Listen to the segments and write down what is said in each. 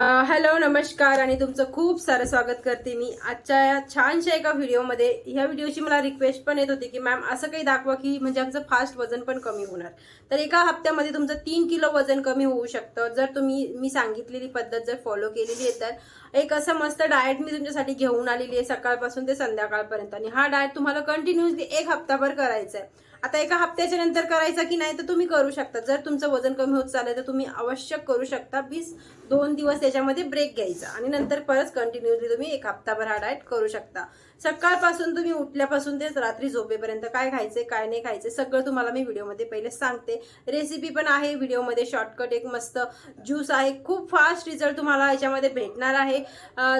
Hello नमस्कार आणि तुमचं खूप सारं स्वागत करते मी आजच्या या छानशा एका व्हिडिओमध्ये. ह्या व्हिडिओची मला रिक्वेस्ट पण येत होती की मॅम असं काही दाखवा की म्हणजे आमचं फास्ट वजन पण कमी होणार. तर एका हप्त्यामध्ये तुमचं तीन किलो वजन कमी होऊ शकतं. जर तुम्ही मी सांगितलेली पद्धत जर फॉलो केलेली आहे तर एक असं मस्त डाएट मी तुमच्यासाठी घेऊन आलेली आहे सकाळपासून ते संध्याकाळपर्यंत. आणि हा डाएट तुम्हाला कंटिन्युअसली एक हप्ताभर करायचा आहे आता एका हप्त्याच्या नंतर करायचा की नाही तर तुम्ही करू शकता. जर तुमचं वजन कमी होत चाललं तर तुम्ही आवश्यक करू शकता. वीस दोन दिवस त्याच्यामध्ये ब्रेक घ्यायचा. आणि नंतर परत कंटिन्युअसली तुम्ही एक हप्ताभर हा डाएट करू शकता. सकाळपासून तुम्ही उठल्यापासून ते रात्री झोपेपर्यंत काय खायचे काय नाही खायचे सगळं तुम्हाला मी व्हिडिओमध्ये पहिले सांगते. रेसिपी पण आहे व्हिडिओमध्ये शॉर्टकट एक मस्त ज्यूस आहे. खूप फास्ट रिझल्ट तुम्हाला याच्यामध्ये भेटणार आहे.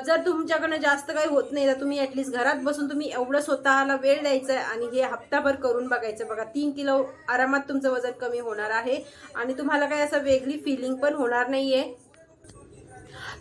जर तुमच्याकडनं जास्त काही होत नाही तर तुम्ही ॲटलिस्ट घरात बसून तुम्ही एवढं स्वतःला वेळ द्यायचा आहे आणि हे हप्ताभर करून बघायचं. बघा तीन किलो आरामात तुमचं वजन कमी होणार आहे. आणि तुम्हाला काही असं वेगळी फिलिंग पण होणार नाही आहे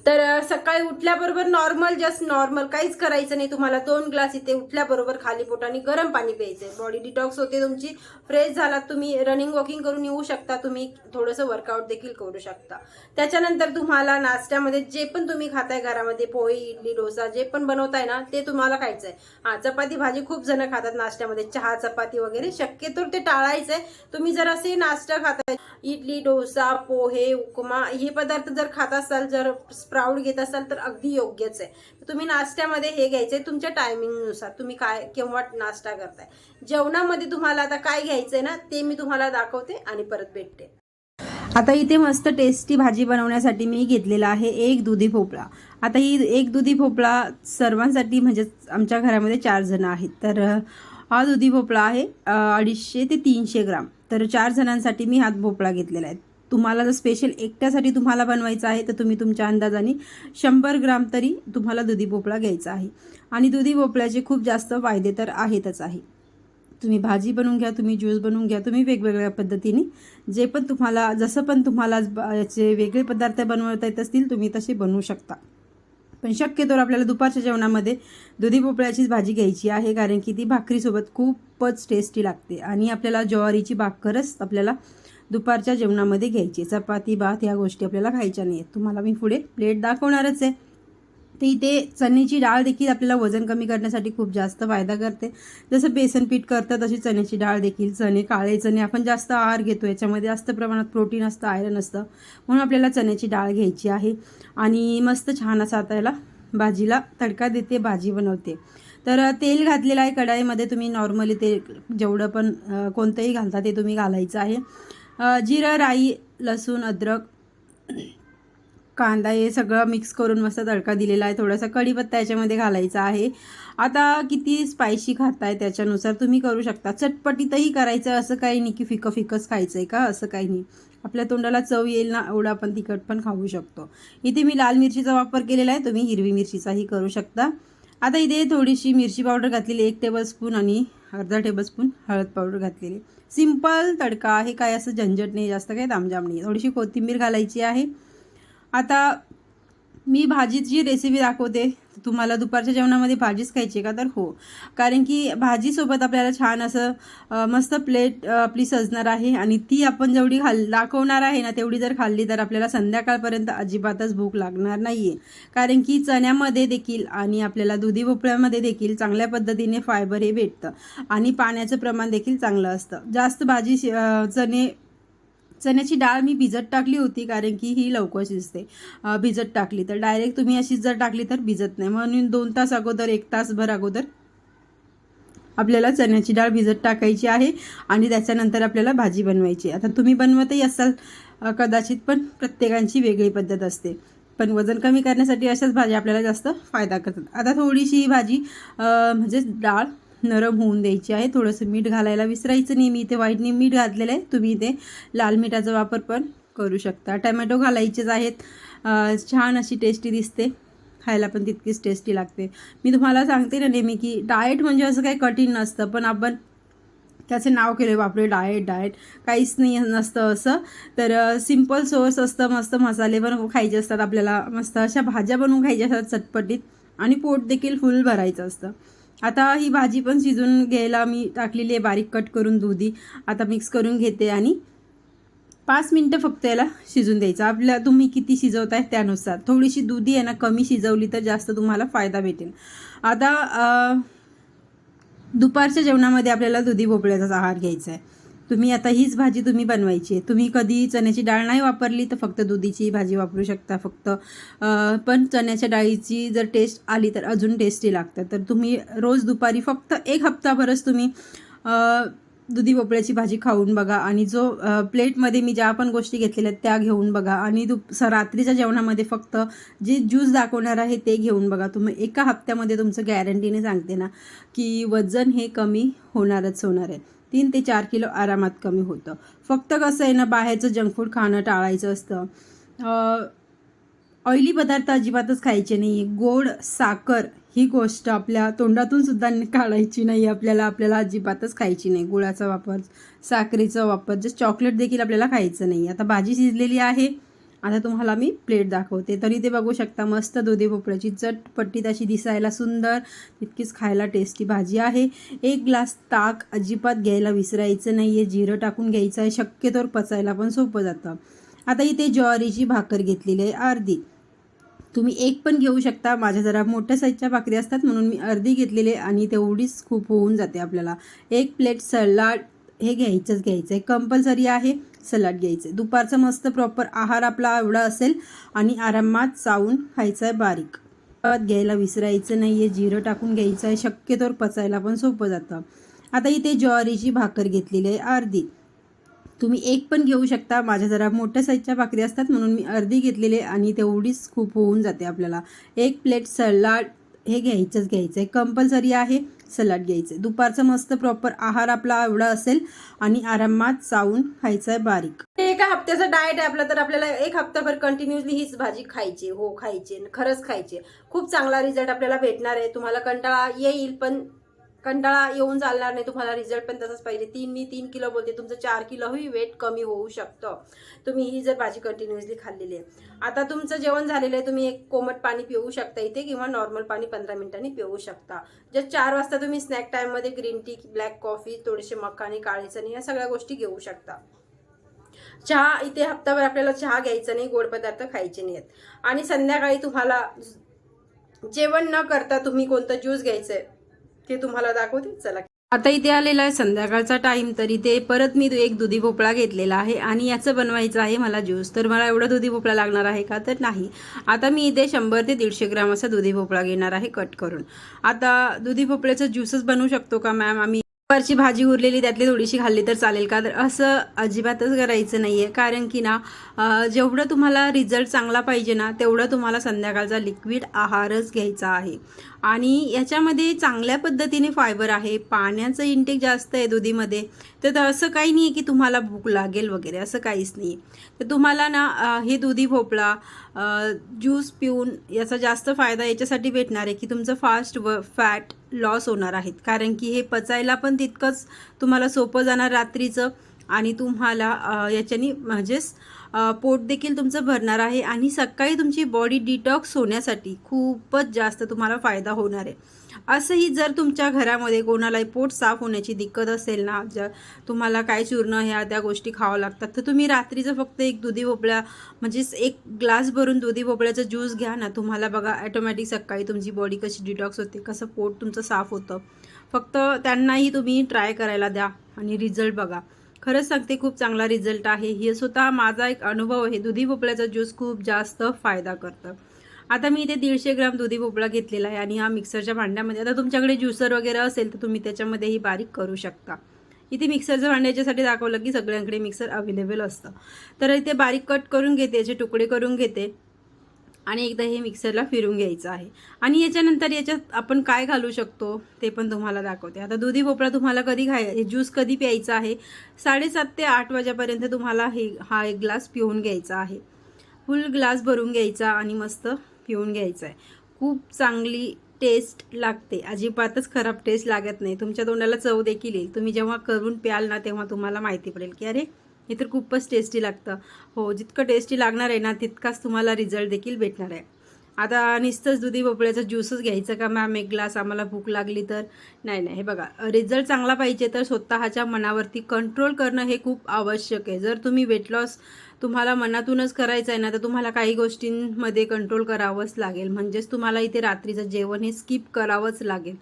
तर सकाळी उठल्याबरोबर नॉर्मल जस्ट नॉर्मल काहीच करायचं नाही तुम्हाला. दोन ग्लास इथे उठल्याबरोबर खाली पोटाने गरम पाणी प्यायचंय. बॉडी डिटॉक्स होते तुमची फ्रेश झालात तुम्ही रनिंग वॉकिंग करून येऊ शकता तुम्ही थोडंसं वर्कआउट देखील करू शकता. त्याच्यानंतर तुम्हाला नाश्त्यामध्ये जे पण तुम्ही खाताय घरामध्ये पोळी इडली डोसा जे पण बनवताय ना ते तुम्हाला खायचंय. हा चपाती भाजी खूप जण खातात नाश्त्यामध्ये. चहा चपाती वगैरे शक्यतो ते टाळायचंय. तुम्ही जर असे नाश्ता खाताय इडली डोसा पोहे उपमा हे पदार्थ जर खात असाल जर स्प्राऊड घेत असाल तर अगदी योग्यच आहे. तुम्ही नाश्त्यामध्ये हे घ्यायचंय तुमच्या टायमिंगनुसार. तुम्ही काय केव्हा नाश्ता करताय. जेवणामध्ये तुम्हाला आता काय घ्यायचंय ना ते मी तुम्हाला दाखवते आणि परत भेटते. आता इथे मस्त टेस्टी भाजी बनवण्यासाठी मी घेतलेला आहे एक दुधी भोपळा. आता ही एक दुधी भोपळा सर्वांसाठी म्हणजे आमच्या घरामध्ये चार जण आहेत. तर हा दुधी भोपळा आहे अडीचशे ते तीनशे ग्राम. तर चार जणांसाठी मी हा भोपळा घेतलेला आहे. तुम्हाला जर स्पेशल एकट्यासाठी तुम्हाला बनवायचं आहे तर तुम्ही तुमच्या अंदाजाने शंभर ग्राम तरी तुम्हाला दुधी भोपळा घ्यायचा आहे. आणि दुधी भोपळ्याचे खूप जास्त फायदे तर आहेतच आहे. तुम्ही भाजी बनवून घ्या तुम्ही ज्यूस बनवून घ्या तुम्ही वेगवेगळ्या पद्धतीने जे पण तुम्हाला जसं पण तुम्हाला ब- याचे वेगळे पदार्थ बनवता येत असतील तुम्ही तसे बनवू शकता. पण शक्यतोवर आपल्याला दुपारच्या जेवणामध्ये दुधी भोपळ्याचीच भाजी घ्यायची आहे कारण की ती भाकरीसोबत खूपच टेस्टी लागते. आणि आपल्याला ज्वारीची भाकरच आपल्याला दुपारच्या जेवणामध्ये घ्यायची. चपाती भात या गोष्टी आपल्याला खायच्या नाही आहेत तुम्हाला मी पुढे प्लेट दाखवणारच आहे. तर इथे चण्याची डाळ देखील आपल्याला वजन कमी करण्यासाठी खूप जास्त फायदा करते. जसं बेसन पीठ करतं तशी चण्याची डाळ देखील. चणे काळे चणे आपण जास्त आहार घेतो. याच्यामध्ये जास्त प्रमाणात प्रोटीन असतं आयरन असतं. म्हणून आपल्याला चण्याची डाळ घ्यायची आहे. आणि मस्त छान असा आता याला भाजीला तडका देते भाजी बनवते. तर तेल घातलेलं आहे कढाईमध्ये. तुम्ही नॉर्मली ते जेवढं पण कोणतंही घालता ते तुम्ही घालायचं आहे. जिरं राई लसूण अद्रक कांदा हे सगळं मिक्स करून मस्त तडका दिलेला आहे. थोडासा कढीपत्ता याच्यामध्ये घालायचा आहे. आता किती स्पायसी खाताय त्याच्यानुसार तुम्ही करू शकता. चटपटीतही करायचं असं काही नाही की फिकं फिकंच खायचं आहे का? असं काही नाही. आपल्या तोंडाला चव येईल ना एवढं आपण तिखट पण खाऊ शकतो. इथे मी लाल मिरचीचा वापर केलेला आहे. तुम्ही हिरवी मिरचीचाही करू शकता. आता इथे थोडीशी मिरची पावडर घातलेली एक टेबलस्पून आणि अर्धा टेबलस्पून हळद पावडर घातलेली सिंपल तडका आहे. काय असं झंझट नाही. जास्त काही तामजाम नाही. थोडीशी कोथिंबीर घालायची आहे. आता मी भाजीची रेसिपी दाखवते. तुम्हाला दुपारच्या जेवणामध्ये भाजीच खायची आहे का? तर हो. कारण की भाजीसोबत आपल्याला छान असं मस्त प्लेट आपली सजणार आहे आणि ती आपण जेवढी खाल दाखवणार आहे ना तेवढी जर खाल्ली तर आपल्याला संध्याकाळपर्यंत अजिबातच भूक लागणार नाही आहे कारण की चण्यामध्ये देखील आणि आपल्याला दुधी भोपळ्यामध्ये देखील चांगल्या पद्धतीने फायबर हे भेटतं आणि पाण्याचं प्रमाण देखील चांगलं असतं. जास्त भाजी चणे चण्याची डाळ मी भिजत टाकली होती कारण की ही लवकर शिजते. भिजत टाकली. तर डायरेक्ट तुम्ही अशीच जर टाकली तर भिजत नाही. म्हणून दोन तास अगोदर एक तासभर अगोदर आपल्याला चण्याची डाळ भिजत टाकायची आहे आणि त्याच्यानंतर आपल्याला भाजी बनवायची आहे. आता तुम्ही बनवतही असाल कदाचित पण प्रत्येकांची वेगळी पद्धत असते. पण वजन कमी करण्यासाठी अशाच भाज्या आपल्याला जास्त फायदा करतात. आता थोडीशी ही भाजी म्हणजे डाळ नरम होऊन द्यायची आहे. थोडंसं मीठ घालायला विसरायचं नाही. मी इथे व्हाईटने मीठ घातलेलं आहे. तुम्ही इथे लाल मिठाचा वापर पण करू शकता. टमॅटो घालायचेच आहेत. छान अशी टेस्टी दिसते. खायला पण तितकीच टेस्टी लागते. मी तुम्हाला सांगते ना नेहमी की डाएट म्हणजे असं काही कठीण नसतं. पण आपण त्याचे नाव केले बापरे डाएट डाएट काहीच नाही नसतं असं. तर सिंपल सोर्स असतं. मस्त मसाले पण खायचे असतात आपल्याला. मस्त अशा भाज्या बनवून खायच्या असतात चटपटीत. आणि पोट देखील फुल भरायचं असतं. आता ही भाजी पण शिजून घ्यायला मी टाकलेली आहे बारीक कट करून दुधी. आता मिक्स करून घेते आणि पाच मिनटं फक्त याला शिजून द्यायचं. आपल्या तुम्ही किती शिजवताय त्यानुसार. थोडीशी दुधी आहे ना कमी शिजवली तर जास्त तुम्हाला फायदा भेटेल. आता दुपारच्या जेवणामध्ये आपल्याला दुधी भोपळ्याचाच आहार घ्यायचा आहे. तुम्ही आता हीच भाजी तुम्ही बनवायची आहे. तुम्ही कधी चण्याची डाळ नाही वापरली तर फक्त दुधीची भाजी वापरू शकता फक्त पण चण्याच्या डाळीची जर टेस्ट आली तर अजून टेस्टी लागतं. तर तुम्ही रोज दुपारी फक्त एक हप्ताभरच तुम्ही दुधी भोपळ्याची भाजी खाऊन बघा आणि जो प्लेटमध्ये मी ज्या पण गोष्टी घेतलेल्या आहेत त्या घेऊन बघा आणि दुप स रात्रीच्या जेवणामध्ये फक्त जे ज्यूस दाखवणार आहे ते घेऊन बघा. तुम्ही एका हप्त्यामध्ये तुमचं गॅरंटीने सांगते ना की वजन हे कमी होणारच होणार आहे. तीन ते चार किलो आरामात कमी होतं. फक्त कसं आहे ना बाहेरचं जंक फूड खाणं टाळायचं असतं. ऑइली पदार्थ अजिबातच खायचे नाही. गोड साखर ही गोष्ट आपल्या तोंडातून सुद्धा काढायची नाही. आपल्याला आपल्याला अजिबातच खायची नाही. गुळाचा वापर साखरेचा वापर जस्ट चॉकलेट देखील आपल्याला खायचं नाही. आता भाजी शिजलेली आहे. आता तुम्हाला मी प्लेट दाखवते. तरी ते बघू शकता मस्त दुधी भोपळ्याची चटपट्टीत अशी दिसायला सुंदर तितकीच खायला टेस्टी भाजी आहे. एक ग्लास ताक अजिबात घ्यायला विसरायचं नाही आहे जिरं टाकून घ्यायचं आहे. शक्यतोवर पचायला पण सोपं जातं. आता इथे ज्वारीची भाकर घेतलेली आहे अर्धी. तुम्ही एक पण घेऊ शकता. माझ्या जरा मोठ्या साईजच्या भाकरी असतात म्हणून मी अर्धी घेतलेली आहे आणि तेवढीच खूप होऊन जाते आपल्याला. एक प्लेट सलाड हे घ्यायचंच घ्यायचं आहे कंपल्सरी आहे सलाड घ्यायचं आहे दुपारचं मस्त प्रॉपर आहार आपला एवढा असेल आणि आरामात चावून खायचं आहे बारीक. भात घ्यायला विसरायचं नाही आहे जिरं टाकून घ्यायचं आहे शक्यतोवर पचायला पण सोपं जातं. आता इथे ज्वारीची भाकर घेतलेली आहे अर्धी. तुम्ही एक पण घेऊ शकता माझ्या जरा मोठ्या साईजच्या भाकरी असतात म्हणून मी अर्धी घेतलेली आहे आणि तेवढीच खूप होऊन जाते आपल्याला. एक प्लेट सलाड हे घ्यायचंच घ्यायचं आहे कंपल्सरी आहे सलाड घ्यायचं आहे दुपारचं मस्त प्रॉपर आहार आपला एवढा असेल आणि आरामात चावून खायचं आहे बारीक एका हप्त्याचा डाएट आहे आपला तर आपल्याला एक हप्ताभर कंटिन्युअसली हीच भाजी खायची हो खायची खरंच खायची. खूप चांगला रिझल्ट आपल्याला भेटणार आहे. तुम्हाला कंटाळा येईल पण कंटाळा येऊन चालणार नाही तुम्हाला रिझल्ट पण तसंच पाहिजे. तीन मी तीन किलो बोलते तुमचं चार किलोही वेट कमी होऊ शकतं. तुम्ही ही जर भाजी कंटिन्युअसली खाल्लेली आहे. आता तुमचं जेवण झालेलं आहे तुम्ही एक कोमट पाणी पिऊ शकता इथे किंवा नॉर्मल पाणी पंधरा मिनिटांनी पिऊ शकता. जर चार वाजता तुम्ही स्नॅक टाईममध्ये ग्रीन टी ब्लॅक कॉफी थोडेसे मखाने काळे चणे या सगळ्या गोष्टी घेऊ शकता. चहा इथे हप्ताभर आपल्याला चहा घ्यायचा नाही गोड पदार्थ खायचे नाहीत. आणि संध्याकाळी तुम्हाला जेवण न करता तुम्ही कोणतं ज्यूस घ्यायचं आहे ते तुम्हाला दाखवते चला. आता इथे आलेला आहे संध्याकाळचा टाइम तर इथे परत मी एक दुधी भोपळा घेतलेला आहे आणि याचं बनवायचं आहे मला ज्यूस. तर मला एवढा दुधी भोपळा लागणार आहे का? तर नाही. आता मी इथे शंभर ते दीडशे ग्राम असा दुधी भोपळा घेणार आहे कट करून. आता दुधी भोपळ्याचा ज्यूसच बनवू शकतो का मॅम आम्ही दुपारची भाजी उरलेली त्यातली थोडीशी खाल्ली तर चालेल. का तर असं अजिबातच करायचं नाही आहे कारण की ना जेवढं तुम्हाला रिझल्ट चांगला पाहिजे ना तेवढं तुम्हाला संध्याकाळचा लिक्विड आहारच घ्यायचा आहे. आणि याच्यामध्ये चांगल्या पद्धतीने फायबर आहे. पाण्याचं इंटेक जास्त आहे दुधीमध्ये. तर असं काही नाही आहे की तुम्हाला भूक लागेल वगैरे असं काहीच नाही तर तुम्हाला ना हे दुधी भोपळा ज्यूस पिऊन याचा जास्त फायदा याच्यासाठी भेटणार आहे की तुमचं फास्ट व फॅट लॉस होणार आहेत. कारण की हे पचायला पण तितकंच तुम्हाला सोपं जाणार रात्रीचं आणि तुम्हाला याच्यानी म्हणजेच पोट देखील तुमचं भरणार आहे आणि सकाळी तुमची बॉडी डिटॉक्स होण्यासाठी खूपच जास्त तुम्हाला फायदा होणार आहे. असंही जर तुमच्या घरामध्ये कोणालाही पोट साफ होण्याची दिक्कत असेल ना जर तुम्हाला काय चूर्ण ह्या त्या गोष्टी खावं लागतात तर तुम्ही रात्रीचं फक्त एक दुधी भोपळा म्हणजेच एक ग्लास भरून दुधी भोपळ्याचा ज्यूस घ्या ना. तुम्हाला बघा ॲटोमॅटिक सकाळी तुमची बॉडी कशी डिटॉक्स होते कसं पोट तुमचं साफ होतं. फक्त त्यांनाही तुम्ही ट्राय करायला द्या आणि रिझल्ट बघा. खरंच सांगते खूप चांगला रिझल्ट आहे. हे स्वतः माझा एक अनुभव आहे. दुधी भोपळ्याचा ज्यूस खूप जास्त फायदा करतं. आता मी इथे दीडशे ग्राम दुधी भोपळा घेतलेला आहे आणि हा मिक्सरच्या भांड्यामध्ये आता तुमच्याकडे ज्युसर वगैरे असेल तर तुम्ही त्याच्यामध्येही बारीक करू शकता. इथे मिक्सरचं भांड्याच्यासाठी दाखवलं की सगळ्यांकडे मिक्सर अवेलेबल असतं. तर इथे बारीक कट करून घेते याचे तुकडे करून घेते. आणि एकदा हे मिक्सरला फिरून घ्यायचं आहे. आणि याच्यानंतर याच्यात आपण काय घालू शकतो ते पण तुम्हाला दाखवते. आता दुधी भोपळा तुम्हाला कधी खाय हे ज्यूस कधी प्यायचा आहे? साडेसात ते आठ वाजेपर्यंत तुम्हाला हे हा एक ग्लास पिऊन घ्यायचा आहे. फुल ग्लास भरून घ्यायचा आणि मस्त पिऊन घ्यायचा आहे. खूप चांगली टेस्ट लागते. अजिबातच खराब टेस्ट लागत नाही. तुमच्या तोंडाला चव देखील येईल. तुम्ही जेव्हा करून प्याल ना तेव्हा तुम्हाला माहिती पडेल की अरे हे तर खूपच टेस्टी लागतं. हो जितकं टेस्टी लागणार आहे ना तितकाच तुम्हाला रिझल्ट देखील भेटणार आहे. आता नुसतंच दुधी भोपळ्याचा ज्यूसच घ्यायचं का? मॅम एक ग्लास आम्हाला भूक लागली तर? नाही नाही. हे बघा रिझल्ट चांगला पाहिजे तर स्वतःच्या मनावरती कंट्रोल करणं हे खूप आवश्यक आहे. जर तुम्ही वेट लॉस तुम्हाला मनातूनच करायचं आहे ना तर तुम्हाला काही गोष्टींमध्ये कंट्रोल करावंच लागेल. म्हणजेच तुम्हाला इथे रात्रीचं जेवण हे स्किप करावंच लागेल.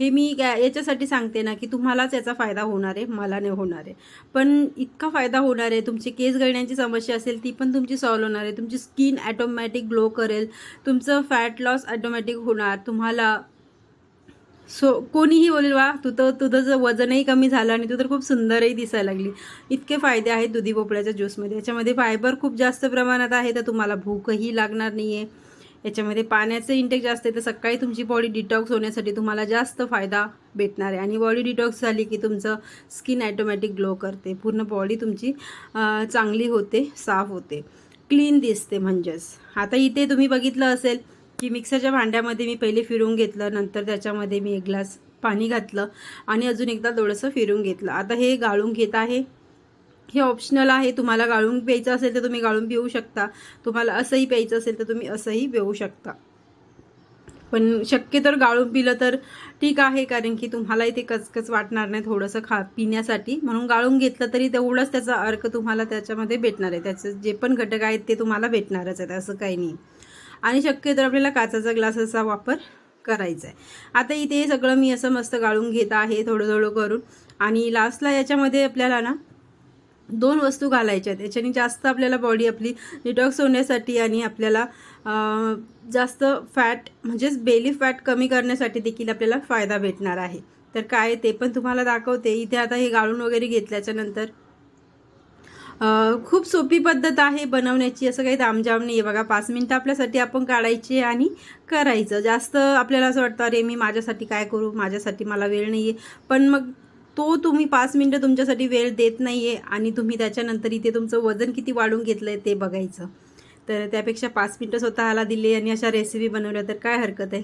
हे मी गॅ- याच्यासाठी सांगते ना की तुम्हालाच याचा फायदा होणार आहे मला नाही होणार आहे. पण इतका फायदा होणार आहे तुमची केस गळण्याची समस्या असेल ती पण तुमची सॉल्व्ह होणार आहे. तुमची स्किन ॲटोमॅटिक ग्लो करेल तुमचं फॅट लॉस ॲटोमॅटिक होणार तुम्हाला सो कोणीही बोलेल वा तू तर तुझं जर वजनही कमी झालं आणि तू तर खूप सुंदरही दिसायला लागली. इतके फायदे आहेत दुधी भोपळ्याच्या ज्यूसमध्ये याच्यामध्ये फायबर खूप जास्त प्रमाणात आहे तर तुम्हाला भूकही लागणार नाही आहे याच्यामध्ये पाण्याचं इंटेक जास्त आहे तर सकाळी तुमची बॉडी डिटॉक्स होण्यासाठी तुम्हाला जास्त फायदा भेटणार आहे. आणि बॉडी डिटॉक्स झाली की तुमचं स्किन ॲटोमॅटिक ग्लो करते. पूर्ण बॉडी तुमची चांगली होते साफ होते. क्लीन दिसते म्हणजेच. आता इथे तुम्ही बघितलं असेल की मिक्सरच्या भांड्यामध्ये मी पहिले फिरून घेतलं नंतर त्याच्यामध्ये मी एक ग्लास पाणी घातलं आणि अजून एकदा थोडंसं फिरून घेतलं. आता हे गाळून घेत आहे. हे ऑप्शनल आहे. तुम्हाला गाळून प्यायचं असेल तर तुम्ही गाळून पिऊ शकता. तुम्हाला असंही प्यायचं असेल तर तुम्ही असंही पिऊ शकता. पण शक्य तर गाळून पिलं तर ठीक आहे कारण की तुम्हाला इथे कचकच वाटणार नाही थोडंसं खा पिण्यासाठी. म्हणून गाळून घेतलं तरी तेवढंच त्याचा अर्क तुम्हाला त्याच्यामध्ये भेटणार आहे. त्याचं जे पण घटक आहेत ते तुम्हाला भेटणारच आहेत असं काही नाही. आणि शक्य तर आपल्याला काचाचा ग्लासाचा वापर करायचा आहे. आता इथे सगळं मी असं मस्त गाळून घेत आहे थोडं थोडं करून. आणि लास्टला याच्यामध्ये आपल्याला ना दोन वस्तू घालायच्या त्याच्याने जास्त आपल्याला बॉडी आपली डिटॉक्स होण्यासाठी आणि आपल्याला जास्त फॅट म्हणजेच बेली फॅट कमी करण्यासाठी देखील आपल्याला फायदा भेटणार आहे. तर काय ते पण तुम्हाला दाखवते. इथे आता हे गाळून वगैरे घेतल्याच्यानंतर खूप सोपी पद्धत आहे बनवण्याची. असं काही तामजाम नाही आहे बघा. पाच मिनटं आपल्यासाठी आपण काढायची आणि करायचं. जास्त आपल्याला असं वाटतं अरे मी माझ्यासाठी काय करू? माझ्यासाठी मला वेळ नाही आहे पण मग तो तुम्ही पाच मिनटं तुमच्यासाठी वेळ देत नाही आहे आणि तुम्ही त्याच्यानंतर इथे तुमचं वजन किती वाढून घेतलं आहे ते बघायचं. तर त्यापेक्षा पाच मिनटं स्वतःला दिली आणि अशा रेसिपी बनवल्या तर काय हरकत आहे?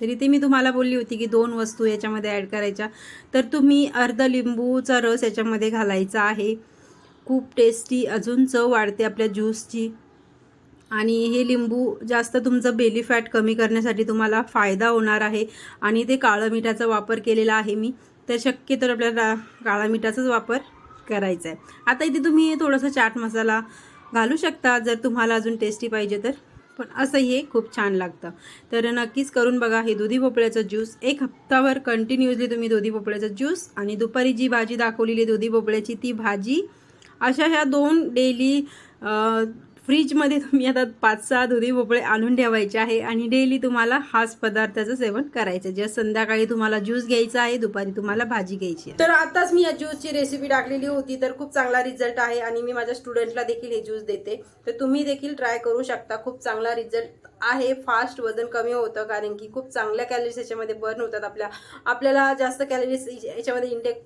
तर इथे मी तुम्हाला बोलली होती की दोन वस्तू याच्यामध्ये ॲड करायच्या. तर तुम्ही अर्ध लिंबूचा रस याच्यामध्ये घालायचा आहे. खूप टेस्टी अजून चव वाढते आपल्या ज्यूसची आणि हे लिंबू जास्त तुमचं बेली फॅट कमी करण्यासाठी तुम्हाला फायदा होणार आहे. आणि ते काळं मिठाचा वापर केलेला आहे मी. तर शक्यतो आपल्याला काळा मिठाचाच वापर करायचा आहे आता इथे तुम्ही थोडंसं चाट मसाला घालू शकता जर तुम्हाला अजून टेस्टी पाहिजे तर. पण असंही हे खूप छान लागतं. तर नक्कीच करून बघा हे दुधी भोपळ्याचं ज्यूस एक हप्ताभर कंटिन्युअसली तुम्ही दुधी भोपळ्याचं ज्यूस आणि दुपारी जी भाजी दाखवलेली दुधी भोपळ्याची ती भाजी अशा ह्या दोन डेली फ्रीजमध्ये तुम्ही आता पाच सहा दुधी भोपळे आणून ठेवायचे आहे आणि डेली तुम्हाला हाच पदार्थाचं सेवन करायचं जे संध्याकाळी तुम्हाला ज्यूस घ्यायचा आहे दुपारी तुम्हाला भाजी घ्यायची तर आताच मी या ज्यूसची रेसिपी टाकलेली होती तर खूप चांगला रिझल्ट आहे आणि मी माझ्या स्टुडंटला देखील हे ज्यूस देते. तर तुम्ही देखील ट्राय करू शकता. खूप चांगला रिझल्ट आहे. फास्ट वजन कमी होतं कारण की खूप चांगल्या कॅलरीज याच्यामध्ये बर्न होतात आपल्या. आपल्याला जास्त कॅलरीज याच्यामध्ये इंटेक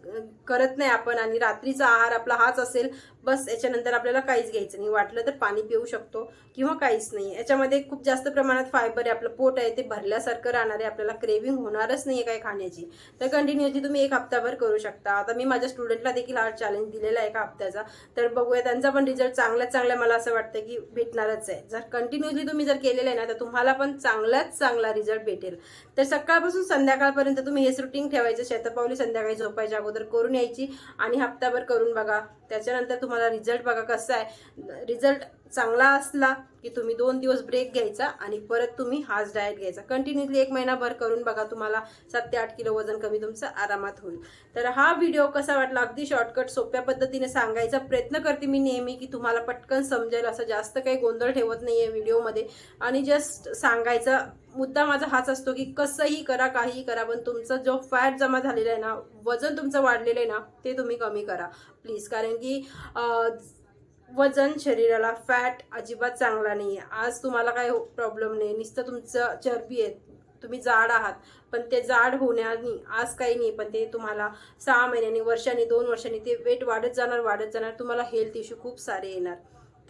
करत नाही आपण आणि रात्रीचा आहार आपला हाच असेल बस याच्यानंतर आपल्याला काहीच घ्यायचं नाही. वाटलं तर पाणी पिऊ शकतो किंवा काहीच नाही याच्यामध्ये खूप जास्त प्रमाणात फायबर आहे आपलं पोट आहे ते भरल्यासारखं राहणार आहे आपल्याला क्रेविंग होणारच नाही आहे काही खाण्याची. तर कंटिन्युअसली तुम्ही एक हप्ताभर करू शकता. आता मी माझ्या स्टुडंटला देखील हा चॅलेंज दिलेला आहे एका हप्त्याचा. तर बघूया त्यांचा पण रिझल्ट चांगल्याच चांगला मला असं वाटतं की भेटणारच आहे. जर कंटिन्युअसली तुम्ही जर केलेलं आहे ना तर तुम्हाला पण चांगलाच चांगला रिझल्ट भेटेल. तर सकाळपासून संध्याकाळपर्यंत तुम्ही हेच रुटीन ठेवायचं. शेतपावली संध्याकाळी झोपायच्या अगोदर करून यायची आणि हप्ताभर करून बघा. त्याच्यानंतर तुम्हाला रिझल्ट बघा कसा आहे. रिझल्ट चांगला असला की तुम्ही दोन दिवस ब्रेक घ्यायचा आणि परत तुम्ही हाच डाएट घ्यायचा. कंटिन्युअसली एक महिनाभर करून बघा तुम्हाला सात ते आठ किलो वजन कमी तुमचं आरामात होईल. तर हा व्हिडिओ कसा वाटला अगदी शॉर्टकट सोप्या पद्धतीने सांगायचा प्रयत्न करते मी नेहमी की तुम्हाला पटकन समजेल असं जास्त काही गोंधळ ठेवत नाही आहे व्हिडिओमध्ये आणि जस्ट सांगायचा मुद्दा माझा हाच असतो की कसंही करा काहीही करा पण तुमचा जो फॅट जमा झालेला आहे ना वजन तुमचं वाढलेलं आहे ना ते तुम्ही कमी करा. प्लीज कारण की वजन शरीराला फॅट अजिबात चांगला नाही आहे आज तुम्हाला काय प्रॉब्लेम नाही. नुसतं तुमचं चरबी आहे. तुम्ही जाड आहात. पण ते जाड होण्यानी आज काही नाही. पण ते तुम्हाला सहा महिन्यांनी वर्षांनी दोन वर्षांनी ते वेट वाढत जाणार वाढत जाणार. तुम्हाला हेल्थ इश्यू खूप सारे येणार.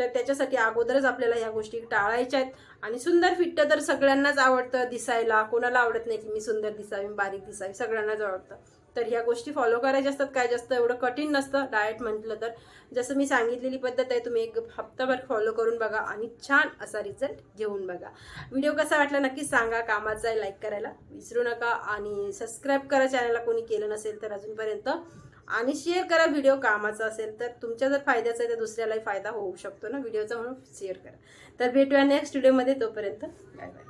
तर त्याच्यासाठी अगोदरच आपल्याला ह्या गोष्टी टाळायच्या आहेत. आणि सुंदर फिट्ट तर सगळ्यांनाच आवडतं दिसायला. कोणाला आवडत नाही की मी सुंदर दिसावी बारीक दिसावी सगळ्यांनाच आवडतं. तर ह्या गोष्टी फॉलो करायच्या असतात. काय जास्त एवढं कठीण नसतं. डाएट म्हटलं तर. जसं मी सांगितलेली पद्धत आहे तुम्ही एक हप्ताभर फॉलो करून बघा आणि छान असा रिझल्ट घेऊन बघा. व्हिडिओ कसा वाटला नक्की सांगा. कामाचा आहे लाईक करायला विसरू नका. आणि सबस्क्राईब करा चॅनलला कोणी केलं नसेल तर अजूनपर्यंत. आणि शेअर करा व्हिडिओ कामाचा असेल तर. तुमच्या जर फायद्याचा आहे तर दुसऱ्यालाही फायदा होऊ शकतो ना. व्हिडिओचा म्हणून शेअर करा. तर भेटूया नेक्स्ट व्हिडिओमध्ये तोपर्यंत बाय बाय